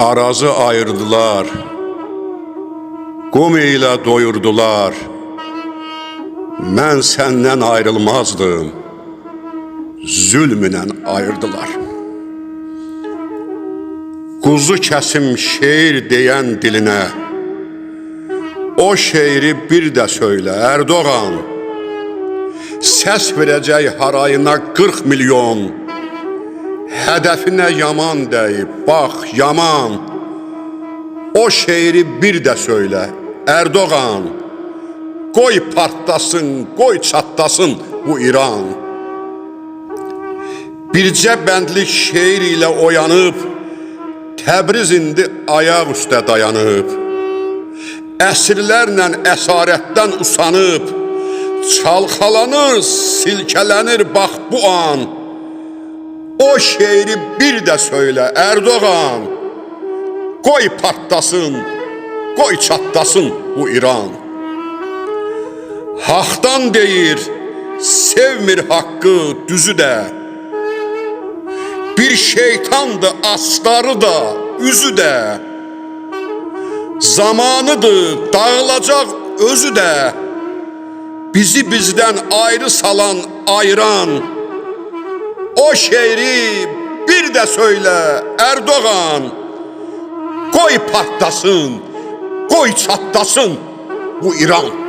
Arazı ayırdılar. Qum ilə doyurdular. Mən səndən ayrılmazdım. Zülmünə ayırdılar. Quzu kəsim şeir deyən dilinə O şeiri bir də söylə Erdoğan Səs verəcək harayına 40 milyon Hədəfinə yaman dəyib, bax yaman. O şeiri bir də söylə Erdoğan. Qoy partlasın, qoy çatlasın bu İran. Bircə bəndlik şeir ilə oyanıb Təbriz indi ayaq üstə dayanıb. Əsrlərlə əsarətdən usanıb Çalxalanır, silkələnir bax bu an O şeiri bir də söylə Erdoğan. Qoy partlasın, qoy çatlasın bu İran. Haqdan deyir, sevmir haqqı düzü də Bir şeytandır astarı da, üzü də Zamanıdır, dağılacaq özü də Bizi bizdən ayrı salan ayran O şeiri bir də söylə Erdoğan. Qoy partlasın, qoy çatlasın bu İran